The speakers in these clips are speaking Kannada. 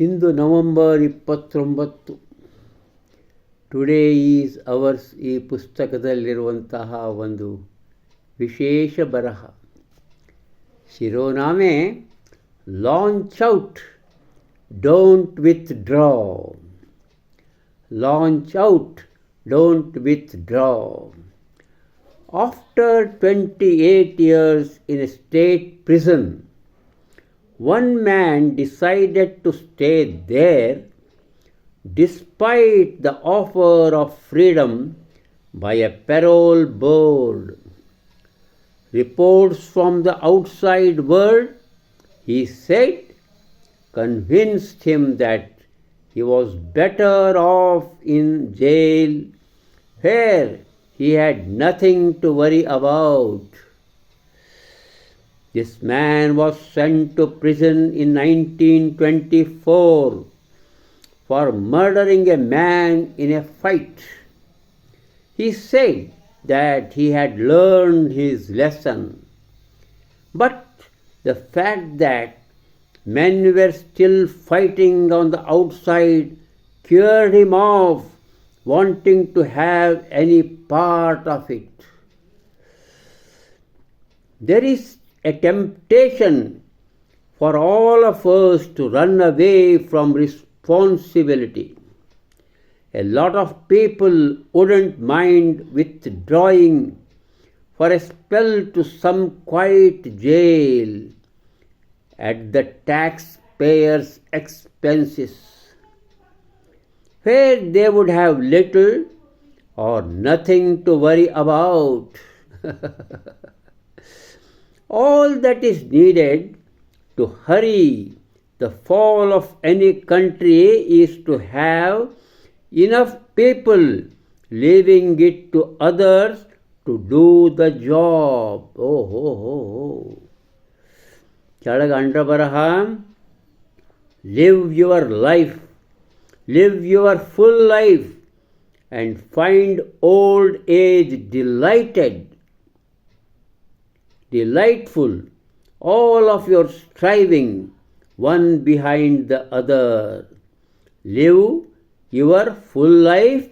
ಇಂದು ನವಂಬರ್ ಇಪ್ಪತ್ತೊಂಬತ್ತು ಟುಡೇ ಈಸ್ ಅವರ್ಸ್ ಈ ಪುಸ್ತಕದಲ್ಲಿರುವಂತಹ ಒಂದು ವಿಶೇಷ ಬರಹ ಶಿರೋನಾಮೆ launch out don't withdraw launch out don't withdraw After 28 years in a state prison, one man decided to stay there despite the offer of freedom by a parole board. Reports from the outside world, he said, convinced him that he was better off in jail where he had nothing to worry about. This man was sent to prison in 1924 for murdering a man in a fight. He said that he had learned his lesson. But the fact that men were still fighting on the outside cured him of wanting to have any part of it. There is a temptation for all of us to run away from responsibility. A lot of people wouldn't mind withdrawing for a spell to some quiet jail at the taxpayer's expenses where they would have little or nothing to worry about. All that is needed to hurry the fall of any country is to have enough people leaving it to others to do the job. Oh, oh, oh, oh. ಕೆಳಗೆ ಅಂಡ್ರ ಬರಹ live your life live your full life and find old age delighted, delightful, all of your striving one behind the other. Live your full life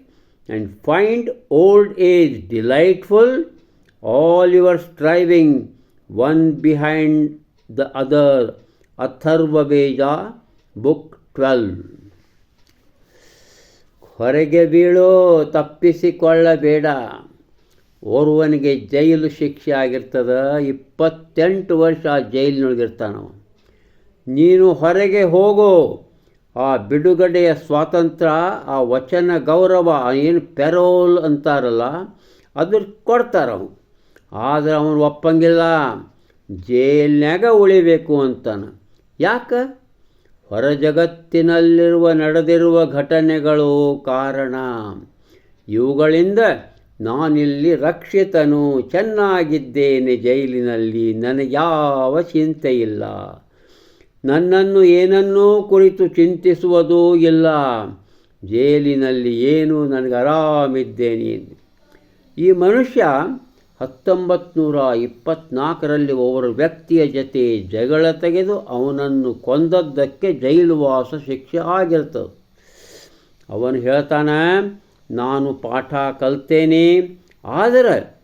and find old age delightful, all your striving one behind the other. Atharva Veda, Book 12. ಹೊರಗೆ ಬೀಳು ತಪ್ಪಿಸಿಕೊಳ್ಳಬೇಡ ಓರ್ವನಿಗೆ ಜೈಲು ಶಿಕ್ಷೆ ಆಗಿರ್ತದ, ಇಪ್ಪತ್ತೆಂಟು ವರ್ಷ ಆ ಜೈಲಿನೊಳಗಿರ್ತಾನವ. ನೀನು ಹೊರಗೆ ಹೋಗೋ, ಆ ಬಿಡುಗಡೆಯ ಸ್ವಾತಂತ್ರ್ಯ, ಆ ವಚನ ಗೌರವ ಏನು ಪೆರೋಲ್ ಅಂತಾರಲ್ಲ, ಅದ್ರ ಅವನು ಆದರೆ ಅವನು ಒಪ್ಪಂಗಿಲ್ಲ. ಜೈಲಿನಾಗ ಉಳಿಬೇಕು ಅಂತಾನೆ. ಯಾಕೆ? ಹೊರ ಜಗತ್ತಿನಲ್ಲಿರುವ ನಡೆದಿರುವ ಘಟನೆಗಳು ಕಾರಣ. ಇವುಗಳಿಂದ ನಾನಿಲ್ಲಿ ರಕ್ಷಿತನು, ಚೆನ್ನಾಗಿದ್ದೇನೆ ಜೈಲಿನಲ್ಲಿ ನನಗ್ಯಾವ ಚಿಂತೆ ಇಲ್ಲ ನನ್ನನ್ನು ಏನನ್ನೂ ಕುರಿತು ಚಿಂತಿಸುವುದೂ ಇಲ್ಲ. ಜೈಲಿನಲ್ಲಿ ಏನು ನನಗೆ ಆರಾಮಿದ್ದೇನೆ ಈ ಮನುಷ್ಯ ಹತ್ತೊಂಬತ್ತು ನೂರ ಇಪ್ಪತ್ತ್ನಾಲ್ಕರಲ್ಲಿ ಒಬ್ಬರು ವ್ಯಕ್ತಿಯ ಜೊತೆ ಜಗಳ ತೆಗೆದು ಅವನನ್ನು ಕೊಂದದ್ದಕ್ಕೆ ಜೈಲುವಾಸ ಶಿಕ್ಷೆ ಆಗಿರ್ತದೆ. ಅವನು ಹೇಳ್ತಾನೆ ನಾನು ಪಾಠ ಕಲ್ತೇನೆ. ಆದರೆ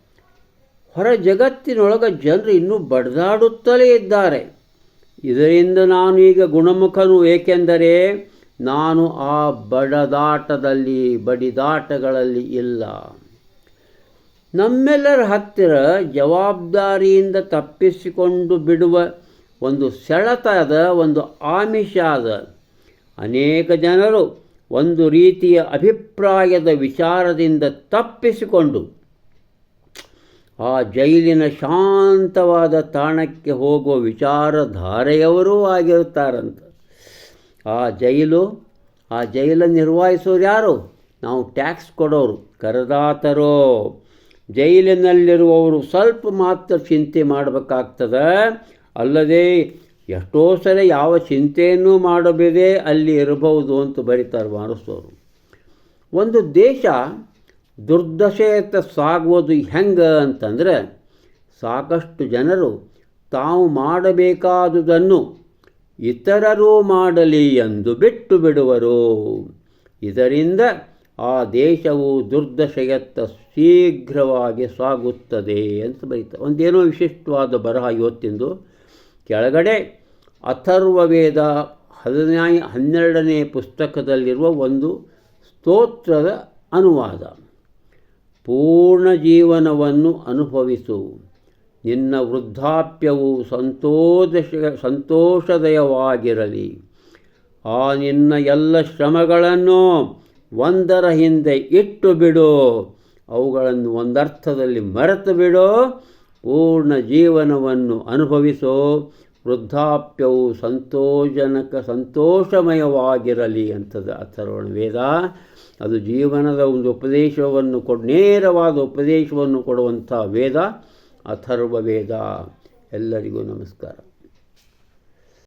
ಹೊರ ಜಗತ್ತಿನೊಳಗೆ ಜನರು ಇನ್ನೂ ಬಡ್ದಾಡುತ್ತಲೇ ಇದ್ದಾರೆ. ಇದರಿಂದ ನಾನು ಈಗ ಗುಣಮುಖನು, ಏಕೆಂದರೆ ನಾನು ಆ ಬಡದಾಟದಲ್ಲಿ, ಬಡಿದಾಟಗಳಲ್ಲಿ ಇಲ್ಲ. ನಮ್ಮೆಲ್ಲರ ಹತ್ತಿರ ಜವಾಬ್ದಾರಿಯಿಂದ ತಪ್ಪಿಸಿಕೊಂಡು ಬಿಡುವ ಒಂದು ಸೆಳೆತದ ಒಂದು ಆಮಿಷ ಅದ ಅನೇಕ ಜನರು ಒಂದು ರೀತಿಯ ಅಭಿಪ್ರಾಯದ ವಿಚಾರದಿಂದ ತಪ್ಪಿಸಿಕೊಂಡು ಆ ಜೈಲಿನ ಶಾಂತವಾದ ತಾಣಕ್ಕೆ ಹೋಗುವ ವಿಚಾರಧಾರೆಯವರೂ ಆಗಿರುತ್ತಾರಂತ. ಆ ಜೈಲು, ಆ ಜೈಲನ್ನು ನಿರ್ವಹಿಸೋರು ಯಾರು? ನಾವು ಟ್ಯಾಕ್ಸ್ ಕೊಡೋರು, ಕರದಾತರೋ. ಜೈಲಿನಲ್ಲಿರುವವರು ಸ್ವಲ್ಪ ಮಾತ್ರ ಚಿಂತೆ ಮಾಡಬೇಕಾಗ್ತದೆ. ಅಲ್ಲದೆ ಎಷ್ಟೋ ಸಲ ಯಾವ ಚಿಂತೆಯನ್ನು ಮಾಡಬೇಕೇ ಅಲ್ಲಿ ಇರಬಹುದು ಅಂತ ಬರೀತಾರೆ ಮಾನಸವರು ಒಂದು ದೇಶ ದುರ್ದಶೆಯತ್ತ ಸಾಗುವುದು ಹೆಂಗೆ ಅಂತಂದರೆ ಸಾಕಷ್ಟು ಜನರು ತಾವು ಮಾಡಬೇಕಾದುದನ್ನು ಇತರರು ಮಾಡಲಿ ಎಂದು ಬಿಟ್ಟು ಬಿಡುವರು. ಇದರಿಂದ ಆ ದೇಶವು ದುರ್ದಶೆಯತ್ತ ಶೀಘ್ರವಾಗಿ ಸಾಗುತ್ತದೆ ಅಂತ ಬರೀತಾರೆ. ಒಂದೇನೋ ವಿಶಿಷ್ಟವಾದ ಬರಹ ಇವತ್ತಿಂದು ಕೆಳಗಡೆ ಅಥರ್ವವೇದ ಹದಿನಾಯಿ ಹನ್ನೆರಡನೇ ಪುಸ್ತಕದಲ್ಲಿರುವ ಒಂದು ಸ್ತೋತ್ರದ ಅನುವಾದ. ಪೂರ್ಣ ಜೀವನವನ್ನು ಅನುಭವಿಸು. ನಿನ್ನ ವೃದ್ಧಾಪ್ಯವು ಸಂತೋಷ, ಸಂತೋಷದಯವಾಗಿರಲಿ. ಆ ನಿನ್ನ ಎಲ್ಲ ಶ್ರಮಗಳನ್ನು ಒಂದರ ಹಿಂದೆ ಇಟ್ಟು ಬಿಡು. ಅವುಗಳನ್ನು ಒಂದರ್ಥದಲ್ಲಿ ಮರೆತು ಬಿಡು. ಪೂರ್ಣ ಜೀವನವನ್ನು ಅನುಭವಿಸೋ ವೃದ್ಧಾಪ್ಯವು ಸಂತೋಷನಕ ಸಂತೋಷಮಯವಾಗಿರಲಿ ಅಂತದ ಅಥರ್ವಣ ವೇದ. ಅದು ಜೀವನದ ಒಂದು ಉಪದೇಶವನ್ನು ಕೊಡ, ನೇರವಾದ ಉಪದೇಶವನ್ನು ಕೊಡುವಂಥ ವೇದ, ಅಥರ್ವ ವೇದ. ಎಲ್ಲರಿಗೂ ನಮಸ್ಕಾರ.